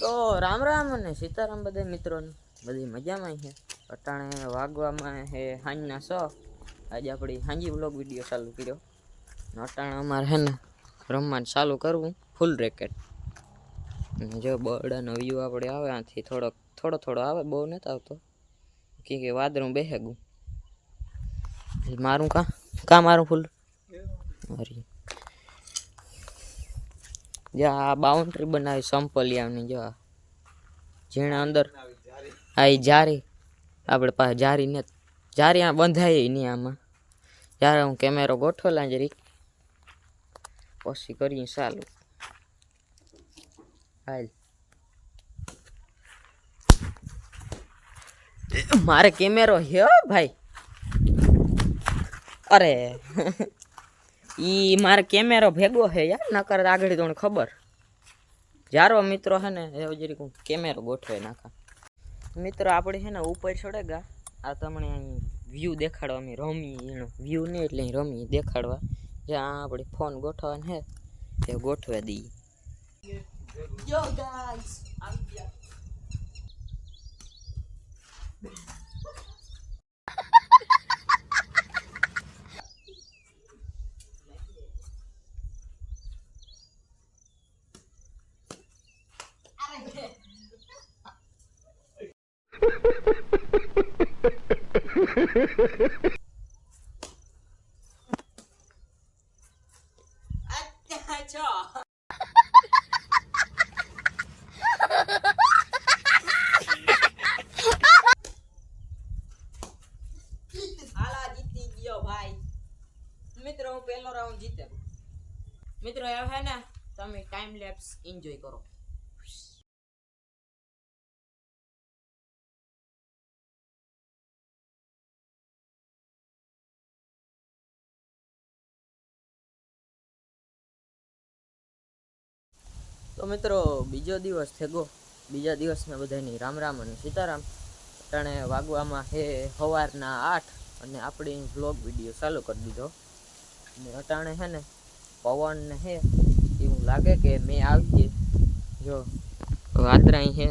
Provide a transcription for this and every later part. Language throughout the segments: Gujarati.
તો રામ રામ અને સીતારામ બધા મિત્રોને. બધી મજામાં છે. અટાણે વાગવામાં હે હાંજના સો આજે આપણી સાંજી વ્લોગ વીડિયો ચાલુ કર્યો. અટાણે અમારે હે ને રમવાનું ચાલુ કરવું ફૂલ રેકેટ જો બરડાનો વ્યૂ આપણે આવે આથી થોડોક થોડો થોડો આવે બહુ નથી આવતો. કે કે વાદળું બેહેગું મારું કા કા મારું ફૂલ અરે. જા, આ બાઉન્ડ્રી બનાવી સંપલિયાની જો. જેના અંદર. આ જારી. આપણે પાસે જારી ને જારી આ બંધાય નહીં આમાં. જ્યારે હું કેમેરો ગોઠવેલા જરીક પછી કરીએ ચાલુ. હાલ. મારે કેમેરો હો, ભાઈ? અરે. ઈ મારે કેમેરો ભેગો હે યાર નકર આગળ તો ખબર. જારો મિત્રો હે ને એ જરીક હું કેમેરો ગોઠવે નાખા. મિત્રો આપણે છે ને ઉપર ચડેગા આ તમને વ્યૂ દેખાડવા અમે રમી એનો વ્યૂ નહીં એટલે અહીં રમી દેખાડવા. જ્યાં આપણે ફોન ગોઠવવાનો હે તે ગોઠવે દઈએ Yo guys, I'm ગયા અચ્છા હાલા જીતી ગયો ભાઈ મિત્રો હું પહેલો રાઉન્ડ જીતે. મિત્રો હવે હે ને તમે ટાઈમ લેપ્સ એન્જોય કરો. તો મિત્રો, બીજો દિવસ થેગો બીજા દિવસના બધાની રામ રામ અને સીતારામ. અટાણે વાગવામાં હે સવારના આઠ અને આપણે વ્લોગ વીડિયો ચાલુ કરી દીધો. અને અટાણે હે ને, પવન ને હે એવું લાગે કે મેં આવી જો વાદરા હે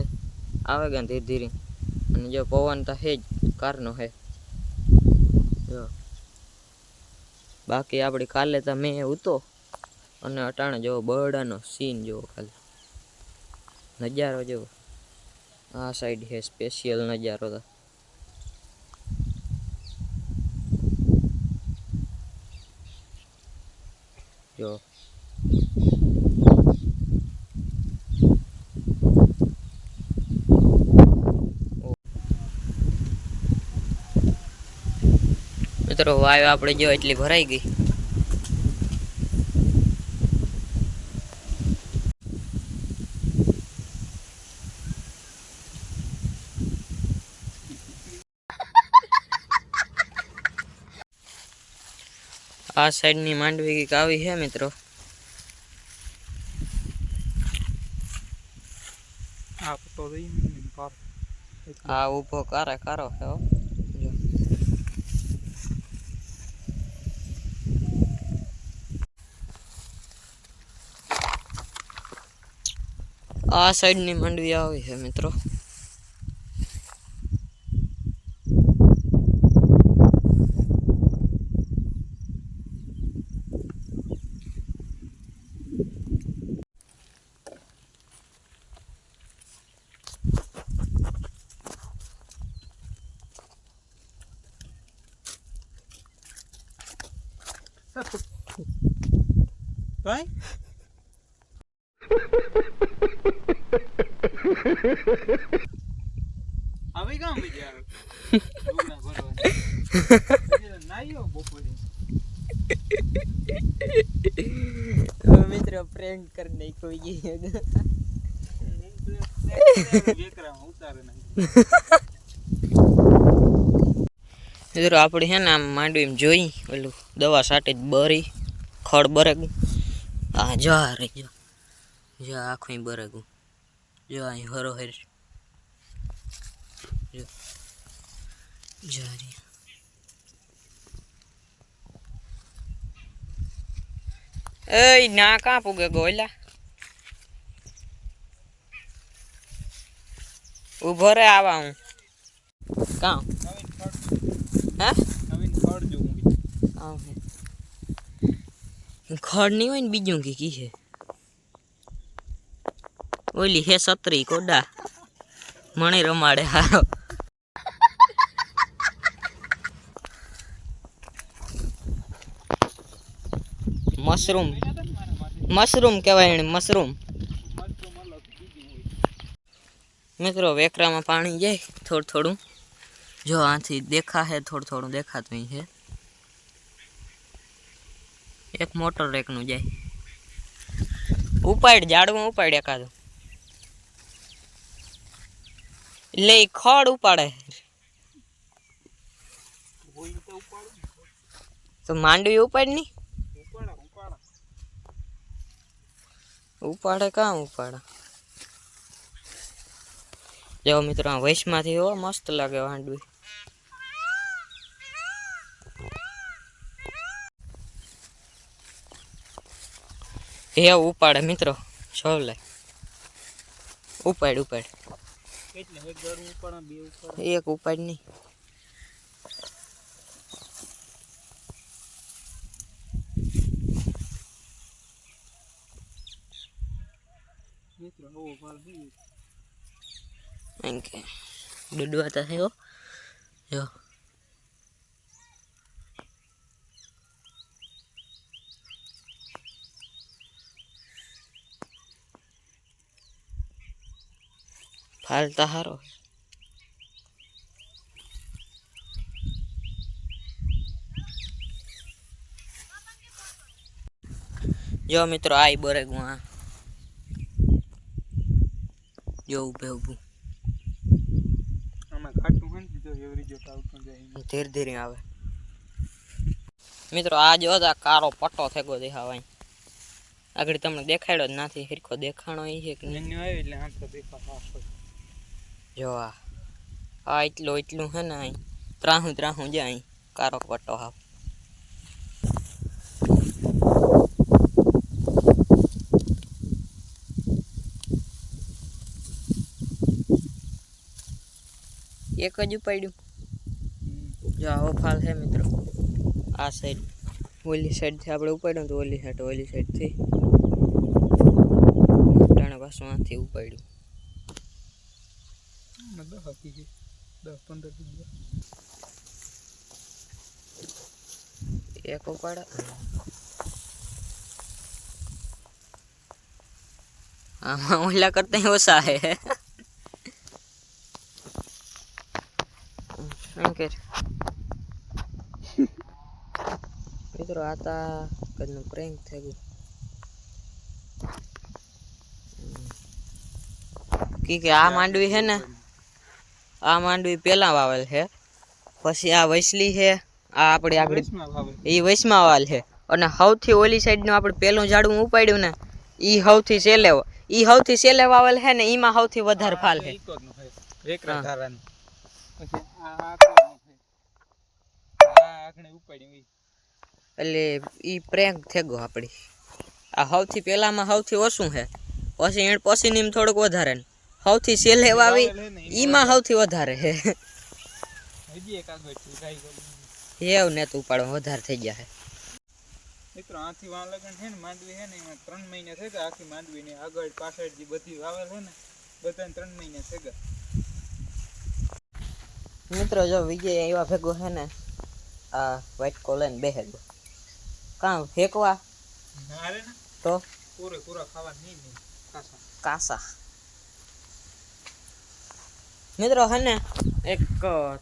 આવે ગયા ધીરે ધીરે. અને જો પવન તો હે જ, કારનો હે જો. બાકી આપણે કાલે તો મેં ઉતો અને અટાણે જેવો બરડાનો સીન જોવો ખાલી. નજારો જેવો. આ સાઈડ હે સ્પેશિયલ નજારો તો. જો. મિત્રો વાયુ આપણે જો એટલી ભરાઈ ગઈ. આ સાઈડની માંડવી કંઈક આવી છે મિત્રો. આ ઊભો ઊભો કારે કારો છે. આ સાઈડની માંડવી આવી છે મિત્રો. ભાઈ હવે કામ ભરવાની. નાયો બપોરે. મિત્રો પ્રેન્ક કરી નાખ્યો મિત્રો આપણે છે ને આમ માંડવી એમ જોઈ ઓલું દવા સાટે જ બરી ખડ બરેગું આ જા રે જો. જા આખું બરેગું. જો અહીં હરો હેર. જો. જા રે એય, ના કાં પૂગે ગોયલા? ઊભો રે આવા હું. કાં? હે નવીન ખડ જોઉં બીજું. કાં હે ખડ નહીં હોય ને બીજું કે કી છે? ઓલી હે સત્રી કોડા. મણી રમાડે હારો. મશરૂમ. મશરૂમ કહેવાય એને, મશરૂમ. મિત્રો, વેકરામાં પાણી જાય થોડું થોડું. જો આથી દેખા હે થોડું થોડું દેખાતું છે. એક મોટર એકનું જાય. ઉપાડ, ઝાડમાં ઉપાડ એકાદું એટલે ઈ ખડ ઉપાડે. હોય તો ઉપાડું તો માંડવી ઉપાડની? ઉપાડા ઉપાડા ઉપાડે કાં ઉપાડે? જો મિત્રો, આ વૈશમાંથી હો, મસ્ત લાગે માંડવી. હે ઉપાડે મિત્રો છોલે ઉપાડ ઉપાડ. એટલે એક ગળું ઉપાડા બે ઉપાડા. એક ઉપાડ નહીં. મિત્રો આવો ભાગ છે. એમ કે ડૂડવા તો થયો જો. ફાલતા હારો જો મિત્રો આઈ બરે ગુઆ જો ઉભે ઊભું આમાં ઘાટું હોય ને તો એવરી જોતા આવતું જાય ધીરે ધીરે આવે મિત્રો આ જો તો આ કારો પટ્ટો થેગો દેખાવાય આગળ તમને દેખાડ્યો જ નથી હિરખો દેખાણો ઈ છે કે જો આ એટલું એટલું હે ને અહીં. ત્રાહું ત્રાહું જાય અહીં. કારો પટ્ટો હા એક જ ઉપાડ્યું. જો આવો ફાલ છે મિત્રો. આ સાઈડ ઓલી સાઈડથી આપણે ઉપાડ્યું તો ઓલી સાઈડ ઓલી સાઈડથી ત્રણ પાછું ઉપાડ્યું. દસ આપી છે. દસ, પંદર રૂપિયા એક ઉપાડ. આમાં ઓલા કરતા ઓછા હે. મિત્રો, આ તા કદનું પ્રેન્ક થઈ ગયું. કી કે આ માંડવી હે ને? આ માંડવી પેલા વાવેલ છે. પછી આ વૈસલી છે આ આપણી આગળ એ વૈષ્ણવ વાવેલ છે. અને સૌથી ઓલી સાઈડનું આપણે પેલું ઝાડવું ઉપાડ્યું ને એ સૌથી છેલ્લે ઈ સૌથી છેલ્લે વાવેલ છે ને ઈમાં સૌથી વધારે ફાલ છે. એટલે એ પ્રેંક થેગો આપણી આ સૌથી પહેલામાં સૌથી ઓછું છે. પછી એણ પછી નીમ થોડુંક વધારે ને. સૌથી છેલ્લે વાવી વાવેલ હે ને ઈમાં સૌથી વધારે છે હજી એક આગળ છે ગાય ગોળી. હેવ ને તું ઉપાડવા વધારે થઈ ગયા છે મિત્રો આથી વાં લગન છે ને માંડવી છે ને એમાં ત્રણ મહિના થઈ ગયા આખી માંડવી ની આગળ પાછળ જે બધી વાવેલ છે ને બધાને ત્રણ મહિના થઈ ગયા મિત્રો જો વિજય એવા ભેગો છે ને આ વ્હાઈટ કોલર બેહે ગયો કાં ફેંકવા? મારે ને. તો? પૂરે પૂરા ખાવા નહીં નહીં ખાસા કાસા. મિત્રો હને એક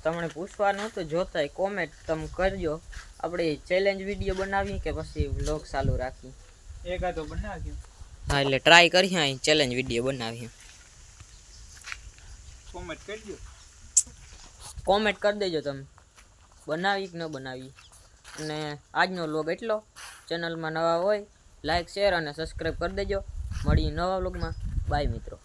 તમને પૂછવાનું હતું જોતા કોમેન્ટ તમે કરજો. આપણે ચેલેન્જ વીડિયો બનાવી કે પછી વ્લોગ ચાલુ રાખી એકાદો બનાવી હા એટલે ટ્રાય કરીએ અહીં ચેલેન્જ વીડિયો બનાવીએ. કોમેન્ટ કરજો. કોમેન્ટ કરી દેજો તમે. બનાવી કે ન બનાવી અને આજનો વ્લોગ એટલો. ચેનલમાં નવા હોય લાઈક શેર અને સબસ્ક્રાઈબ કરી દેજો. મળીએ નવા વ્લોગમાં બાય મિત્રો.